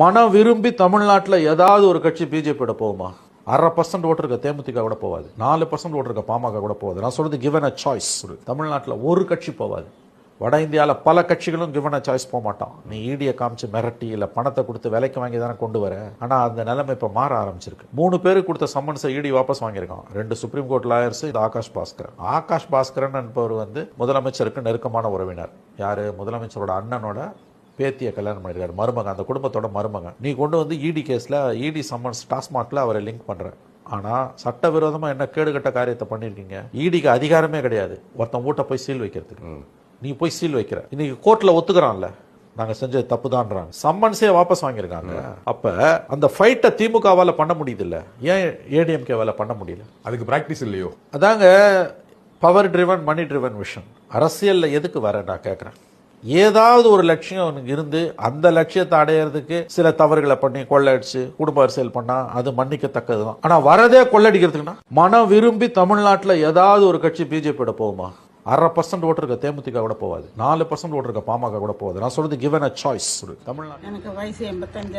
மனம் விரும்பி தமிழ்நாட்டில் ஏதாவது ஒரு கட்சி பிஜேபியோட போகுமா? அரை பர்சன்ட் ஓட்டு இருக்க தேமுதிக கூட போகாது நாலு பர்சன்ட் ஓட்டு இருக்க பாமக கூட போகாது நான் சொல்கிறது கிவன் அ சாய்ஸ் தமிழ்நாட்டில் ஒரு கட்சி போகாது வட இந்தியாவில் பல கட்சிகளும் கிவன் அ சாய்ஸ் போக மாட்டான். நீ ஈடியை காமிச்சு மிரட்டி இல்லை பணத்தை கொடுத்து விலைக்கு வாங்கி தானே கொண்டு வர. ஆனால் அந்த நிலைமை இப்போ மாற ஆரம்பிச்சிருக்கு. மூணு பேருக்கு கொடுத்த சம்மன்ஸை ஈடி வாபஸ் வாங்கியிருக்கான். ரெண்டு சுப்ரீம் கோர்ட் லாயர்ஸ் இது ஆகாஷ் பாஸ்கர் ஆகாஷ் பாஸ்கரன் என்பவர் வந்து முதலமைச்சருக்கு நெருக்கமான உறவினர். யார்? முதலமைச்சரோட அண்ணனோட பேத்தியை கல்யாணம் பண்ணிருக்காரு மருமகன் அந்த குடும்பத்தோட மருமகன். நீ கொண்டு வந்து இடி கேஸ்ல இடி சம்மன்ஸ் டாஸ்மார்ட்ல அவரை லிங்க் பண்ற. ஆனா சட்டவிரோதமா என்ன கேடுகட்ட காரியத்தை பண்ணிருக்கீங்க ஈடிக்கு அதிகாரமே கிடையாது. ஒருத்தன் வீட்டை போய் சீல் வைக்கிறதுக்கு. நீ போய் சீல் வைக்கிற. இன்னைக்கு கோர்ட்ல ஒத்துக்கிறான்ல. நாங்க செஞ்சது தப்பு தான்றாங்க சம்மன்ஸே வாபஸ் வாங்கியிருக்காங்க. அப்ப அந்த ஃபைட்டை திமுகவால பண்ண முடியுது இல்ல ஏன் ஏடிஎம்கேவால பண்ண முடியல? அதுக்கு பிராக்டிஸ் இல்லையோ? அதாங்க power driven money driven vision அரசியல்ல எதுக்கு வர நான் கேட்குறேன் ஏதாவது ஒரு லட்சியம் உனக்கு இருந்து அந்த லட்சியத்தை அடையிறதுக்கு சில தவறுகளை பண்ணி கொள்ளடிச்சு குடும்ப அரசியல் பண்ணா அது மன்னிக்கத்தக்கதுதான். ஆனா வரதே கொள்ளடிக்கிறதுக்குன்னா மனம் விரும்பி தமிழ்நாட்டில் ஏதாவது ஒரு கட்சி பிஜேபியோட போகுமா? அரை பர்சன்ட் ஓட்டு இருக்க தேமுதிக கூட போகாது நாலு பர்சன்ட் ஓட்டு இருக்க பாமக கூட போகாது நான் சொல்றது கிவன் அ சாய்ஸ் தமிழ்நாடு எனக்கு வயசு எண்பத்தஞ்சு